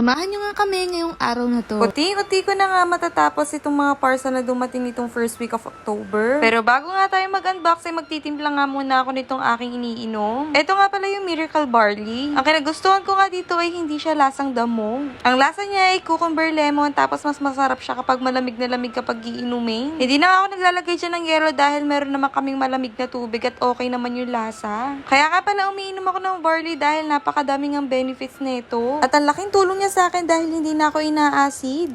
Samahan nyo nga kami ngayong araw na to. Puti-uti ko na nga matatapos itong mga parcel na dumating nitong first week of October. Pero bago nga tayo mag-unbox ay magtitimpla nga muna ako nitong aking iniinom. Ito nga pala yung Miracle Barley. Ang kinagustuhan ko nga dito ay hindi siya lasang damo. Ang lasa niya ay cucumber lemon tapos mas masarap siya kapag malamig na lamig kapag iinumin. Hindi na nga ako naglalagay dyan ng yelo dahil meron naman kaming malamig na tubig at okay naman yung lasa. Kaya nga pala umiinom ako ng barley dahil napakadaming ang benefits nito. At ang laking tulong niya sa akin dahil hindi na ako ina-acid.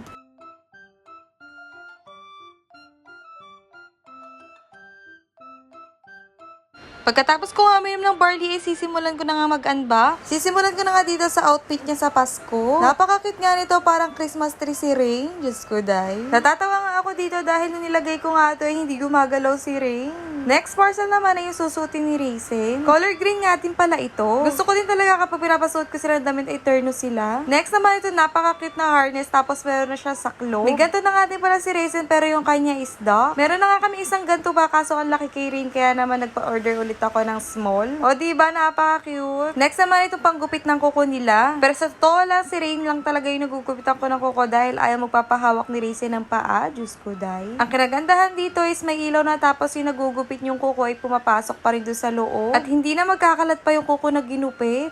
Pagkatapos ko uminom ng barley, eh, sisimulan ko na nga mag-unbox. Sisimulan ko na nga dito sa outfit niya sa Pasko. Napaka-cute nga nito, parang Christmas tree si Rain. Diyos ko, day. Natatawa nga ako dito dahil nung nilagay ko nga ito, eh, hindi gumagalaw si Rain. Next parcel naman ay yung susutin ni Raisin. Color green nga din pala ito. Gusto ko din talaga kapag pinapasuot ko sila ng damit ay terno sila. Next naman ito, napaka-cute na harness tapos meron na siya saklo. May ganito na nga din pala si Raisin pero yung kanya is dark. Meron na nga kami isang ganito ba kaso ang laki kay Rain kaya naman nagpa-order ulit ako ng small. O di ba napaka-cute. Next naman itong panggupit ng kuko nila. Pero sa totoo lang si Rain lang talaga yung nagugupitan ko ng kuko dahil ayaw magpapahawak ni Raisin ng paa. Diyos ko, day. Ang kinagandahan dito is may ilaw na tapos yung nagugupit yung kuko ay pumapasok pa rin doon sa loob. At hindi na magkakalat pa yung kuko na ginupit.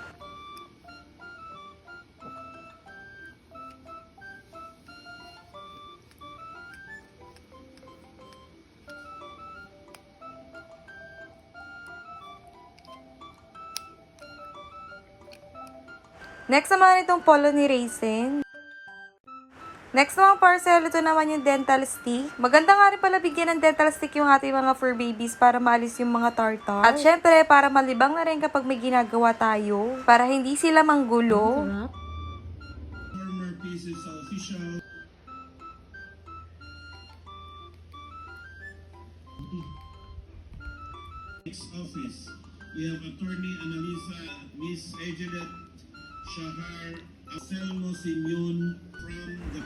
Next naman itong polo ni Raisin. Next naman parcel, ito naman yung dental stick. Maganda nga rin pala bigyan ng dental stick yung ating mga fur babies para maalis yung mga tartar. At syempre, para malibang na rin kapag may ginagawa tayo. Para hindi sila manggulo. official Next office, we have Attorney Annalisa, Miss Ejelet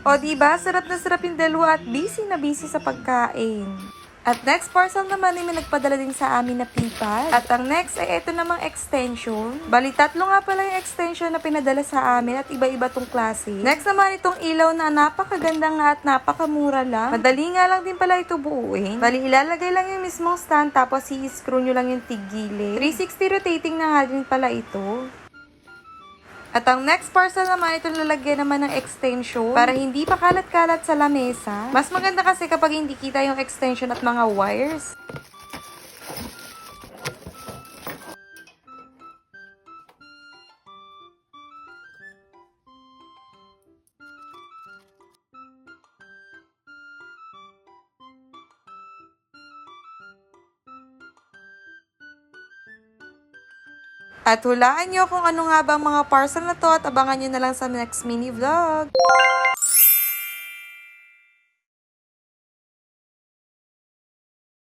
O diba, sarap na sarap yung dalawa at busy na busy sa pagkain. At next parcel naman ay may nagpadala din sa amin na pipad. At ang next ay ito namang extension. Bali, tatlo nga pala yung extension na pinadala sa amin at iba-iba tong klase. Next naman itong ilaw na napakaganda nga at napakamura lang. Madali nga lang din pala ito buuin. Bali, ilalagay lang yung mismong stand tapos i-screw nyo lang yung tigili. 360 rotating na nga din pala ito. At ang next parcel naman, ito lalagyan naman ng extension para hindi pa kalat-kalat sa lamesa. Mas maganda kasi kapag hindi kita yung extension at mga wires. At hulaan nyo kung ano nga ba mga parcel na to at abangan nyo na lang sa next mini vlog.